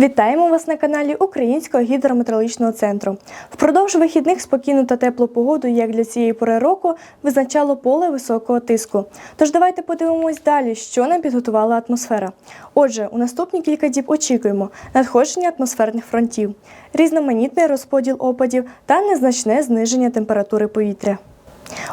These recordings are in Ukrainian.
Вітаємо вас на каналі Українського гідрометеорологічного центру. Впродовж вихідних спокійну та теплу погоду, як для цієї пори року, визначало поле високого тиску. Тож давайте подивимось далі, що нам підготувала атмосфера. Отже, у наступні кілька діб очікуємо надходження атмосферних фронтів, різноманітний розподіл опадів та незначне зниження температури повітря.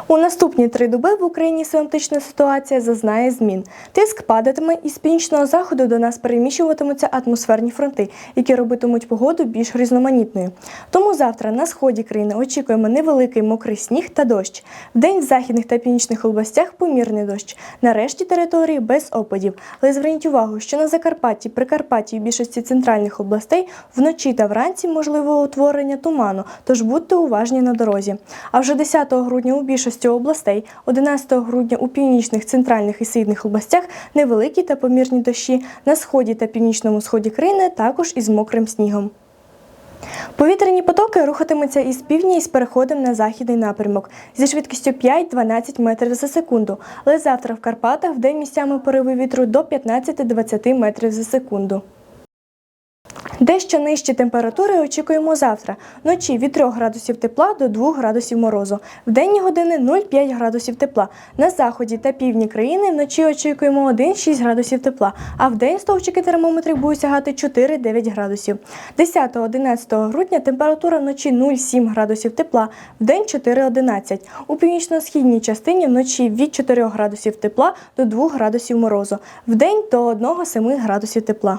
У наступні три доби в Україні синоптична ситуація зазнає змін. Тиск падатиме і з північного заходу до нас переміщуватимуться атмосферні фронти, які робитимуть погоду більш різноманітною. Тому завтра на сході країни очікуємо невеликий мокрий сніг та дощ. Вдень в західних та північних областях помірний дощ. На решті території без опадів. Але зверніть увагу, що на Закарпатті, Прикарпатті і більшості центральних областей вночі та вранці можливе утворення туману, тож будьте уважні на дорозі. А вже 10 грудня у більшості областей, 11 грудня у північних, центральних і східних областях невеликі та помірні дощі, на сході та північному сході країни також із мокрим снігом. Повітряні потоки рухатимуться із півдня із переходом на західний напрямок зі швидкістю 5-12 метрів за секунду. Але завтра в Карпатах в день місцями пориви вітру до 15-20 метрів за секунду. Дещо нижчі температури очікуємо завтра. Вночі від 3 градусів тепла до 2 градусів морозу. В денні години 0,5 градусів тепла. На заході та півдні країни вночі очікуємо 1,6 градусів тепла, а в день стовпчики термометрів будуть сягати 4-9 градусів. 10-11 грудня температура вночі 0,7 градусів тепла, в день 4-11. У північно-східній частині вночі від 4 градусів тепла до 2 градусів морозу. В день до 1,7 градусів тепла.